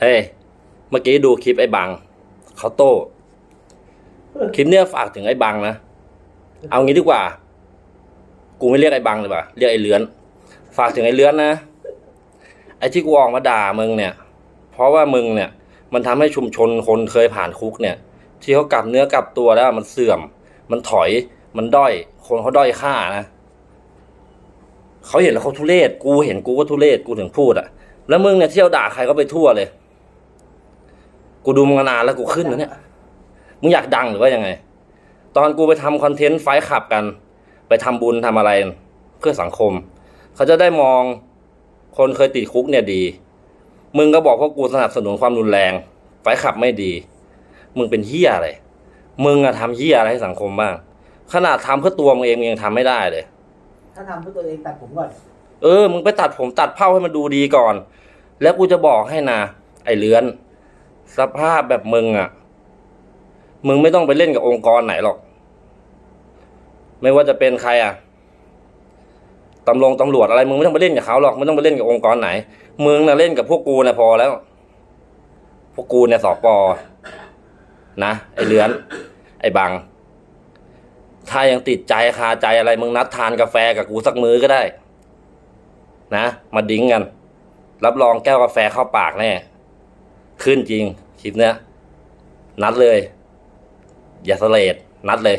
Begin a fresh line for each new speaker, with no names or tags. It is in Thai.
เฮ้ย เมื่อกี้ดูคลิปไอ้บังเขาโต้ คลิปเนี้ยฝากถึงไอ้บังนะ เอางี้ดีกว่า กูไม่เรียกไอ้บังเลยว่ะ เรียกไอ้เลื้อน ฝากถึงไอ้เลื้อนนะ ไอ้ที่กูออกมาด่ามึงเนี่ย เพราะว่ามึงเนี่ย มันทำให้ชุมชนคนเคยผ่านคุกเนี่ย ที่เขากลับเนื้อกลับตัวแล้วมันเสื่อม มันถอย มันด้อย คนเขาด้อยค่านะเขาเห็นแล้วเขาทุเรศ กูเห็นกูก็ทุเรศ กูถึงพูดอะแล้วมึงเนี่ยเที่ยวด่าใครก็ไปทั่วเลย กูดูมึงมานานแล้วกูขึ้นแล้วเนี่ย มึงอยากดังหรือว่ายังไง ตอนกูไปทำคอนเทนต์ไฟท์ขับกัน ไปทำบุญทำอะไรเพื่อสังคม เขาจะได้มองคนเคยติดคุกเนี่ยดี มึงก็บอกพวกกูสนับสนุนความรุนแรง ไฟท์ขับไม่ดี มึงเป็นเฮียอะไร มึงอะทำเฮียอะไรให้สังคมบ้าง ขนาดทำเพื่อตัวมึงเองมึงยังทำไม่ได้เลย
ถ้าทำเพื่อตัวเองตัดผมก่อน
เออ มึงไปตัดผมตัดเผ้าให้มันดูดีก่อน แล้วกูจะบอกให้นะไอ้เลื้อน สภาพแบบมึงอะ่ะ มึงไม่ต้องไปเล่นกับองค์กรไหนหรอก ไม่ว่าจะเป็นใครอะ่ะตำรวจตำรวจอะไร มึงไม่ต้องไปเล่นกับเขาหรอกไม่ต้องไปเล่นกับองค์กรไหน มึงน่ะเล่นกับพวกกูนะพอแล้ว พวกกูเนี่ยสอปอนะไอ้เลือน ไอ้บัง ถ้ายังติดใจคาใจอะไร มึงนัดทานกาแฟกับกูสักมื้อก็ได้ นะ มาดิ้งกัน รับรองแก้วกาแฟเข้าปากแน่ ขึ้นจริงคลิปเนี้ยนัดเลย อย่าสเลดนัดเลย